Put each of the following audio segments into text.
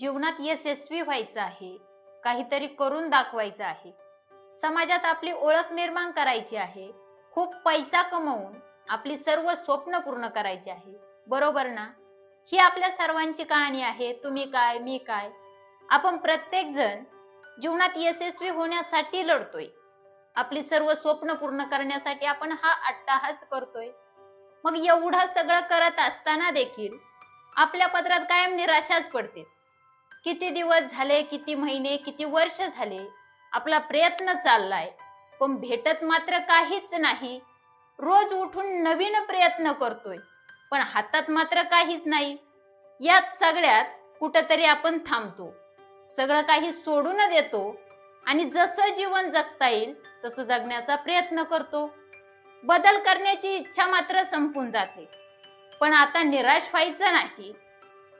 जीवनात यशस्वी व्हायचं आहे. काहीतरी करून दाखवायचं आहे. समाजात आपली ओळख निर्माण करायची आहे. खूप पैसा कमवून आपली सर्व स्वप्न पूर्ण करायची आहे. बरोबर ना? ही आपल्या सर्वांची कहाणी आहे. तुम्ही काय मी काय? आपण प्रत्येक जण जीवनात यशस्वी होण्यासाठी लढतोय. आपली सर्व स्वप्न पूर्ण करण्यासाठी आपण हा अट्टाहास करतोय. मग एवढं सगळं करत असताना देखील आपल्या पत्रात कायम निराशाच पडते. किती दिवस झाले किती महिने किती वर्ष झाले? आपला प्रयत्न चाललाय. पण भेटत मात्र काहीच नाही. रोज उठून नवीन प्रयत्न करतोय. पण हातात मात्र काहीच नाही. यात सगळ्यात कुठंतरी आपण थांबतो. सगळं काही सोडून देतो. आणि जसं जीवन जगता येईल तसं जगण्याचा प्रयत्न करतो. बदल करण्याची इच्छा मात्र संपून जाते. पण आता निराश व्हायचं नाही.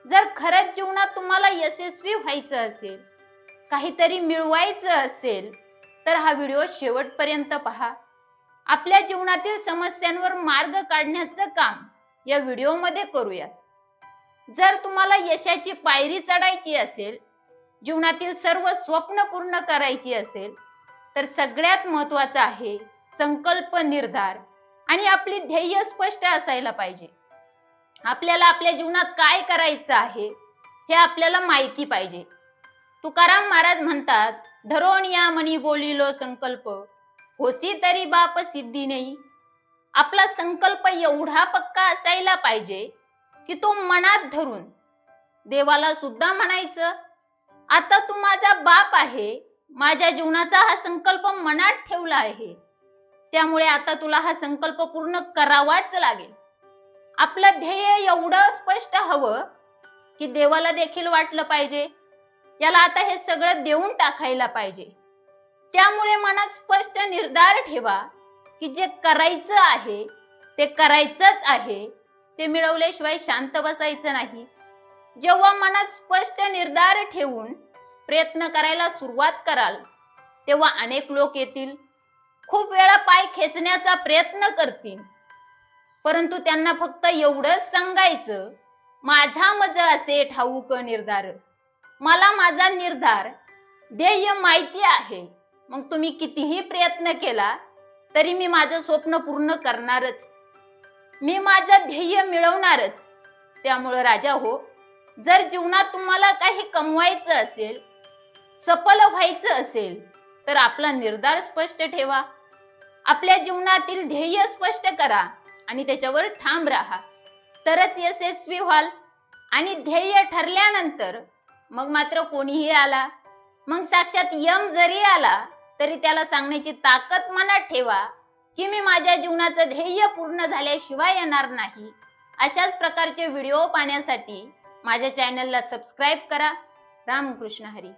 जर खरंच जीवनात तुम्हाला यशस्वी व्हायचं असेल काहीतरी मिळवायचं असेल तर हा व्हिडिओ शेवटपर्यंत पहा. आपल्या जीवनातील समस्यांवर मार्ग काढण्याचं काम या व्हिडिओमध्ये करूयात. जर तुम्हाला यशाची पायरी चढायची असेल जीवनातील सर्व स्वप्न पूर्ण करायची असेल तर सगळ्यात महत्वाचं आहे संकल्प निर्धार आणि आपली ध्येय स्पष्ट असायला पाहिजे. आपल्याला आपल्या जीवनात काय करायचं आहे हे आपल्याला माहिती पाहिजे. तुकाराम महाराज म्हणतात धरोण या मनी बोलिलो संकल्प होसी तरी बाप सिद्धी नाही आपला संकल्प एवढा पक्का असायला पाहिजे की तो मनात धरून. देवाला सुद्धा म्हणायचं आता तू माझा बाप आहे माझ्या जीवनाचा हा संकल्प मनात ठेवला आहे. त्यामुळे आता तुला हा संकल्प पूर्ण करावाच लागेल. आपलं ध्येय एवढं स्पष्ट हवं की देवाला देखील वाटलं पाहिजे. याला आता हे सगळं देऊन टाकायला पाहिजे. त्यामुळे मनात स्पष्ट निर्धार ठेवा की जे करायचं आहे ते करायचंच आहे. ते मिळवल्याशिवाय शांत बसायचं नाही. जेव्हा मनात स्पष्ट निर्धार ठेवून प्रयत्न करायला सुरुवात कराल तेव्हा अनेक लोक येतील. खूप वेळा पाय खेचण्याचा प्रयत्न करतील. परंतु त्यांना फक्त एवढंच सांगायचं माझा मज असे ठाऊक निर्धार. मला माझा निर्धार ध्येय माहिती आहे. मग तुम्ही कितीही प्रयत्न केला तरी मी माझं स्वप्न पूर्ण करणारच. मी माझं ध्येय मिळवणारच. त्यामुळं राजा हो जर जीवनात तुम्हाला काही कमवायचं असेल सफल व्हायचं असेल तर आपला निर्धार स्पष्ट ठेवा. आपल्या जीवनातील ध्येय स्पष्ट करा. आणि त्याच्यावर ठाम राहा. तरच यशस्वी व्हाल. आणि ध्येय ठरल्यानंतर मग मात्र कोणीही आला. मग साक्षात यम जरी आला तरी त्याला सांगण्याची ताकद मनात ठेवा की मी माझ्या जीवनाचं ध्येय पूर्ण झाल्याशिवाय येणार नाही. अशाच प्रकारचे व्हिडिओ पाहण्यासाठी माझ्या चॅनलला सबस्क्राईब करा. रामकृष्ण हरी.